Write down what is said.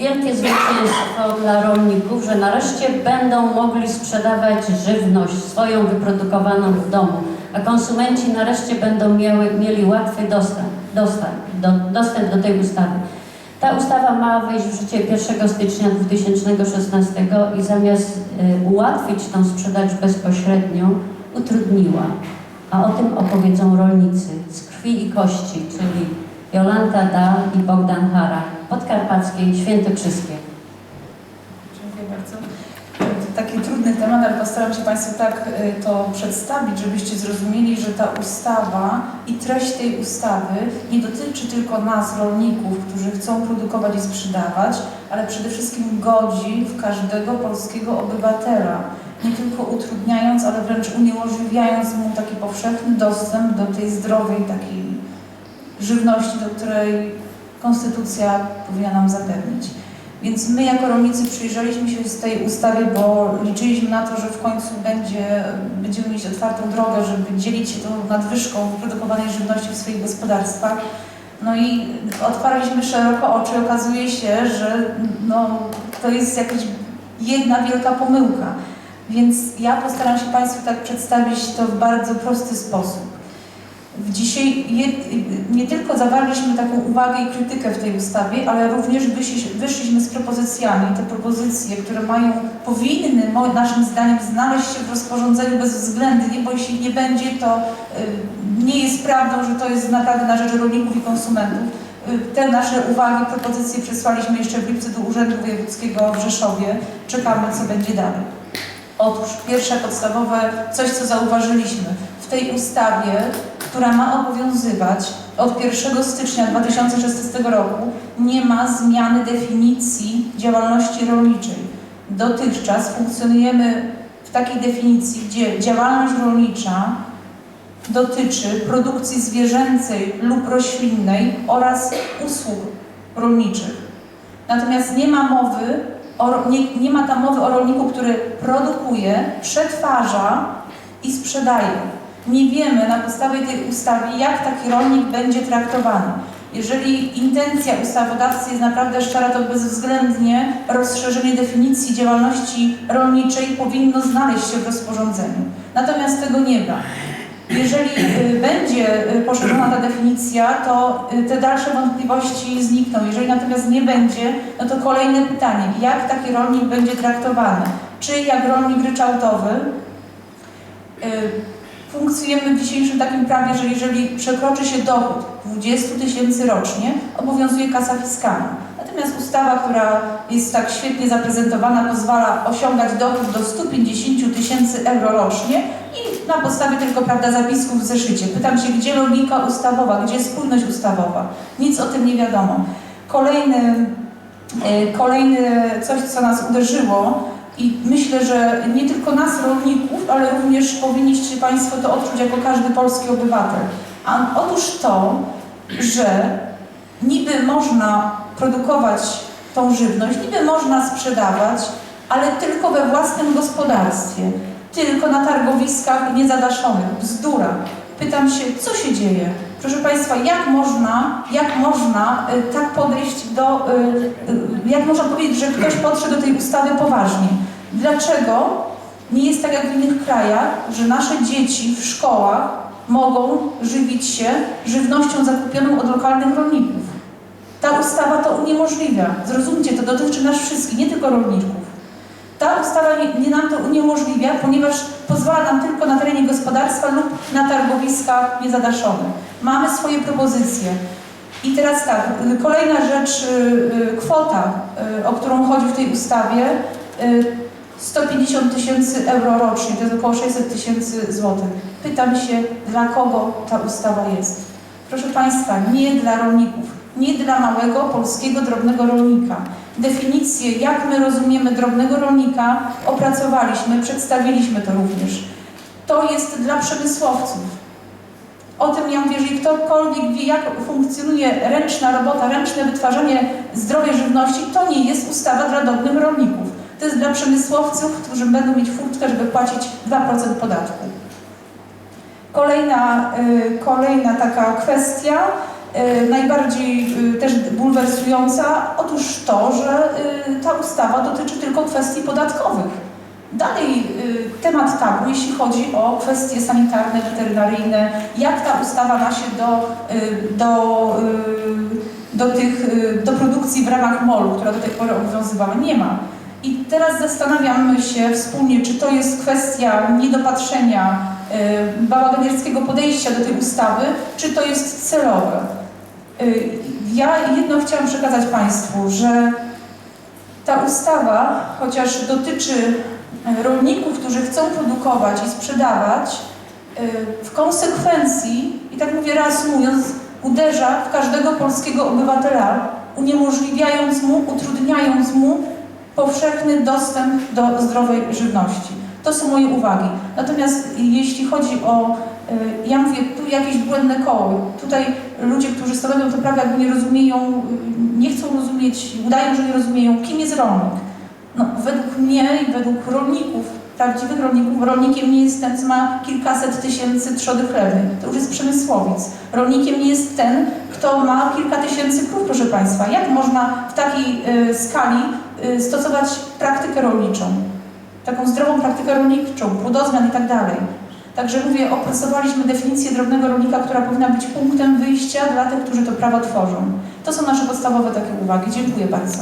wielkie zwycięstwo dla rolników, że nareszcie będą mogli sprzedawać żywność swoją wyprodukowaną w domu, a konsumenci nareszcie będą miały, mieli łatwy dostęp, dostęp, do, dostęp do tej ustawy. Ta ustawa ma wejść w życie 1 stycznia 2016 i zamiast y, ułatwić tą sprzedaż bezpośrednią, utrudniła. A o tym opowiedzą rolnicy z krwi i kości, czyli Jolanta Dal i Bogdan Hara, podkarpackie świętokrzyskie. Dziękuję bardzo. To taki trudny temat, ale postaram się Państwu tak y, to przedstawić, żebyście zrozumieli, że ta ustawa i treść tej ustawy nie dotyczy tylko nas, rolników, którzy chcą produkować i sprzedawać, ale przede wszystkim godzi w każdego polskiego obywatela. Nie tylko utrudniając, ale wręcz uniemożliwiając mu taki powszechny dostęp do tej zdrowej takiej żywności, do której konstytucja powinna nam zapewnić. Więc my jako rolnicy przyjrzeliśmy się z tej ustawy, bo liczyliśmy na to, że w końcu będzie, będziemy mieć otwartą drogę, żeby dzielić się tą nadwyżką produkowanej żywności w swoich gospodarstwach. No i otwarliśmy szeroko oczy. Okazuje się, że no, to jest jakaś jedna wielka pomyłka. Więc ja postaram się Państwu tak przedstawić to w bardzo prosty sposób. Dzisiaj nie tylko zawarliśmy taką uwagę i krytykę w tej ustawie, ale również wyszli, wyszliśmy z propozycjami. Te propozycje, które mają, powinny naszym zdaniem znaleźć się w rozporządzeniu bezwzględnie, bo jeśli nie będzie, to y, nie jest prawdą, że to jest naprawdę na rzecz rolników i konsumentów. Y, Te nasze uwagi, propozycje przesłaliśmy jeszcze w lipcu do Urzędu Wojewódzkiego w Rzeszowie. Czekamy, co będzie dalej. Otóż pierwsze podstawowe, coś co zauważyliśmy w tej ustawie, która ma obowiązywać od 1 stycznia 2016 roku, nie ma zmiany definicji działalności rolniczej. Dotychczas funkcjonujemy w takiej definicji, gdzie działalność rolnicza dotyczy produkcji zwierzęcej lub roślinnej oraz usług rolniczych. Natomiast nie ma mowy o, nie, nie ma tam mowy o rolniku, który produkuje, przetwarza i sprzedaje. Nie wiemy na podstawie tej ustawy, jak taki rolnik będzie traktowany. Jeżeli intencja ustawodawcy jest naprawdę szczera, to bezwzględnie rozszerzenie definicji działalności rolniczej powinno znaleźć się w rozporządzeniu. Natomiast tego nie ma. Jeżeli y, będzie y, poszerzona ta definicja, to y, te dalsze wątpliwości znikną. Jeżeli natomiast nie będzie, no to kolejne pytanie, jak taki rolnik będzie traktowany? Czy jak rolnik ryczałtowy funkcjonujemy w dzisiejszym takim prawie, że jeżeli przekroczy się dochód 20 tysięcy rocznie, obowiązuje kasa fiskalna. Natomiast ustawa, która jest tak świetnie zaprezentowana, pozwala osiągać dochód do 150 tysięcy euro rocznie i na podstawie tylko prawda, zapisków w zeszycie. Pytam się, gdzie logika ustawowa, gdzie spójność ustawowa? Nic o tym nie wiadomo. Kolejny, e, kolejny coś, co nas uderzyło i myślę, że nie tylko nas, rolników, ale również powinniście Państwo to odczuć jako każdy polski obywatel. A otóż to, że niby można produkować tą żywność, niby można sprzedawać, ale tylko we własnym gospodarstwie, tylko na targowiskach niezadaszonych. Bzdura. Pytam się, co się dzieje? Proszę Państwa, jak można, jak można y, tak podejść do, y, y, jak można powiedzieć, że ktoś podszedł do tej ustawy poważnie? Dlaczego nie jest tak jak w innych krajach, że nasze dzieci w szkołach mogą żywić się żywnością zakupioną od lokalnych rolników? Ta ustawa to uniemożliwia. Zrozumcie, to dotyczy nas wszystkich, nie tylko rolników. Ta ustawa nie, nie nam to uniemożliwia, ponieważ pozwala nam tylko na terenie gospodarstwa lub na targowiskach niezadaszonych. Mamy swoje propozycje. I teraz tak, kolejna rzecz, y, y, kwota, y, o którą chodzi w tej ustawie, 150 tysięcy euro rocznie, to jest około 600 tysięcy złotych. Pytam się, dla kogo ta ustawa jest? Proszę Państwa, nie dla rolników, nie dla małego polskiego drobnego rolnika. Definicję, jak my rozumiemy drobnego rolnika, opracowaliśmy, przedstawiliśmy to również. To jest dla przemysłowców. O tym ja mówię, jeżeli ktokolwiek wie, jak funkcjonuje ręczna robota, ręczne wytwarzanie zdrowej żywności, to nie jest ustawa dla drobnych rolników. To jest dla przemysłowców, którzy będą mieć furtkę, żeby płacić 2% podatku. Kolejna, y, kolejna taka kwestia e, najbardziej e, też bulwersująca? Otóż to, że ta ustawa dotyczy tylko kwestii podatkowych. Dalej y, temat tabu, jeśli chodzi o kwestie sanitarne, weterynaryjne, jak ta ustawa ma się do, y, do, y, do, tych, y, do produkcji w ramach MOL-u, która do tej pory obowiązywała, nie ma. I teraz zastanawiamy się wspólnie, czy to jest kwestia niedopatrzenia y, bałaganierskiego podejścia do tej ustawy, czy to jest celowe. Y, Ja jedno chciałam przekazać Państwu, że ta ustawa, chociaż dotyczy e, rolników, którzy chcą produkować i sprzedawać, w konsekwencji, i tak mówię reasumując, uderza w każdego polskiego obywatela, uniemożliwiając mu, utrudniając mu powszechny dostęp do zdrowej żywności. To są moje uwagi. Natomiast jeśli chodzi o, e, ja mówię, tu jakieś błędne koło. Tutaj ludzie, którzy stanowią to prawo, jakby nie rozumieją, y, nie chcą rozumieć, udają, że nie rozumieją, kim jest rolnik. No, według mnie i według rolników, prawdziwych rolników, rolnikiem nie jest ten, co ma kilkaset tysięcy trzody chlewnej. To już jest przemysłowiec. Rolnikiem nie jest ten, kto ma kilka tysięcy krów, proszę Państwa. Jak można w takiej y, skali y, stosować praktykę rolniczą? Taką zdrową praktykę rolniczą, płodozmian i tak dalej. Także mówię, opracowaliśmy definicję drobnego rolnika, która powinna być punktem wyjścia dla tych, którzy to prawo tworzą. To są nasze podstawowe takie uwagi. Dziękuję bardzo.